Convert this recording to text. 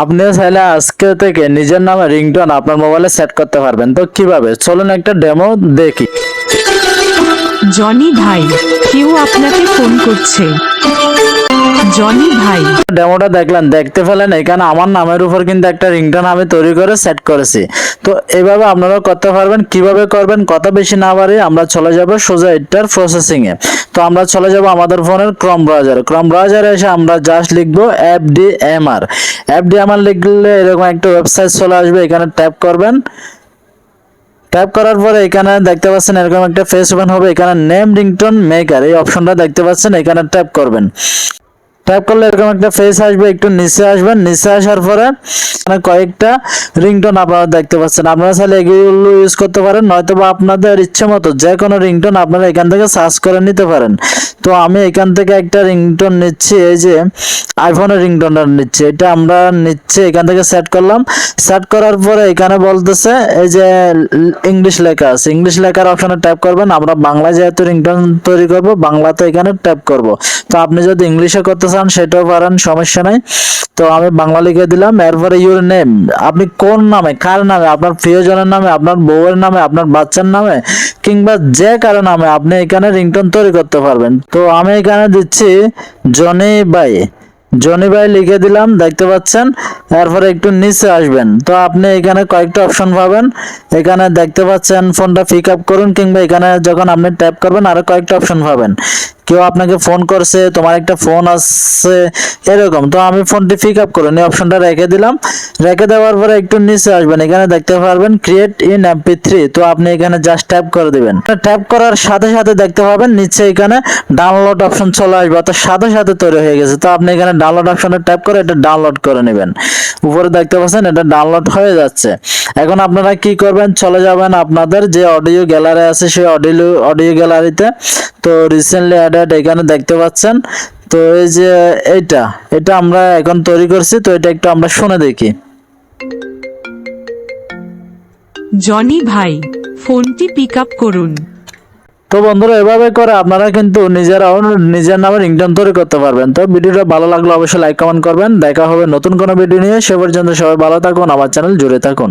আপনিও চাইলে আজকে থেকে নিজের নামে রিংটোন আপনার মোবাইলে সেট করতে পারবেন। তো কীভাবে? চলুন একটা ডেমো দেখি। জনি ভাই, কেউ আপনাকে ফোন করছে। জনি ভাই। ডেমোটা দেখলেন দেখতে পেলেন এখানে আমার নামের উপর কিন্তু একটা রিংটোন আমি তৈরি করে সেট করেছি। তো এইভাবে আপনারা করতে পারবেন, কীভাবে করবেন কথা বেশি না বাড়িয়ে আমরা চলে যাব সোজা এটার প্রসেসিং এ। তো আমরা চলে যাব আমাদের ফোনের ক্রম ব্রাউজারে ক্রম ব্রাউজারে এসে আমরা জাস্ট লিখব F D M R F D M R লিখলে এরকম একটা ওয়েবসাইট চলে আসবে, এখানে ট্যাপ করবেন। ট্যাপ করার পরে এখানে দেখতে পাচ্ছেন এরকম একটা ফেস ওপেন হবে, এখানে নেম রিংটোন মেকার এই অপশনটা দেখতে পাচ্ছেন, এখানে ট্যাপ করবেন। ট্যাপ করলে এরকম একটা ফেস আসবে, একটু নিচে আসবেন। নিচে আসার পরে কয়েকটা রিংটোন আপনারা দেখতে পাচ্ছেন। আপনারা চাইলে এগুলো ইউজ করতে পারেন নয়তো বা আপনাদের ইচ্ছে মতো যে কোনো রিংটোন আপনারা এখান থেকে সার্চ করে নিতে পারেন। তো আমি এখান থেকে একটা রিংটোন নিচ্ছি, এই যে আইফোনের রিংটোনটা নিচ্ছি। এটা আমরা নিচ্ছি, এখান থেকে সেট করলাম। সেট করার পরে এখানে বলতেছে, এই যে ইংলিশ লেখা আছে। ইংলিশ লেখার অপশনে ট্যাপ করবেন। আমরা বাংলায় যেহেতু রিংটোন তৈরি করব, বাংলাতে এখানে ট্যাপ করব। তো আপনি যদি ইংলিশে করতে চান সেটাও পারেন, সমস্যা নাই। তো আমি বাংলা লিখে দিলাম, এরপরে ইউর নেম আপনি কোন নামে, কার নামে, আপনার প্রিয়জনের নামে, আপনার বউয়ের নামে, আপনার বাচ্চার নামে, কিংবা যে কারও নামে আপনি এখানে রিংটোন তৈরি করতে পারবেন। তো আমি এখানে দিচ্ছি জনি বাই জনি ভাই লিখে দিলাম, দেখতে পাচ্ছেন? এরপরে একটু নিচে আসবেন। তো আপনি এখানে কয়েকটা অপশন পাবেন। এখানে দেখতে পাচ্ছেন ফোনটা পিক আপ করুন, কিংবা এখানে যখন আপনি ট্যাপ করবেন, আরও কয়েকটা অপশন পাবেন। কেউ আপনাকে ফোন করছে, তোমার একটা ফোন আসছে, এরকম। তো আমি ফোনটি পিক আপ করুন এই অপশনটা রেখে দিলাম। রেখে দেওয়ার পরে একটু নিচে আসবেন, এখানে দেখতে পারবেন ক্রিয়েট ইন এমপি থ্রি তো আপনি এখানে জাস্ট ট্যাপ করে দিবেন। ট্যাপ করার সাথে সাথে দেখতে পাবেন, নিচে এখানে ডাউনলোড অপশন চলে আসবে, অর্থাৎ সাথে সাথে তৈরি হয়ে গেছে। তো আপনি এখানে ডাউনলোড অপশনে ট্যাপ করে এটা ডাউনলোড করে নেবেন। উপরে দেখতে পাচ্ছেন, এটা ডাউনলোড হয়ে যাচ্ছে। এখন আপনারা কি করবেন, চলে যাবেন আপনাদের যে অডিও গ্যালারি আছে, সেই অডিও অডিও গ্যালারিতে তো রিসেন্টলি অ্যাডেড এখানে দেখতে পাচ্ছেন তো এই যে এটা এটা আমরা এখন তৈরি করছি তো এটা একটু আমরা শুনে দেখি। জনি ভাই ফোনটি পিক আপ করুন। তো বন্ধুরা এভাবে করে আপনারা কিন্তু নিজেরাও নিজের নামে রিংটোন তৈরি করতে পারবেন। তো ভিডিওটা ভালো লাগলে অবশ্যই লাইক কমেন্ট করবেন। দেখা হবে নতুন কোনো ভিডিও নিয়ে। সে পর্যন্ত সবাই ভালো থাকুন আমার চ্যানেল জুড়ে থাকুন।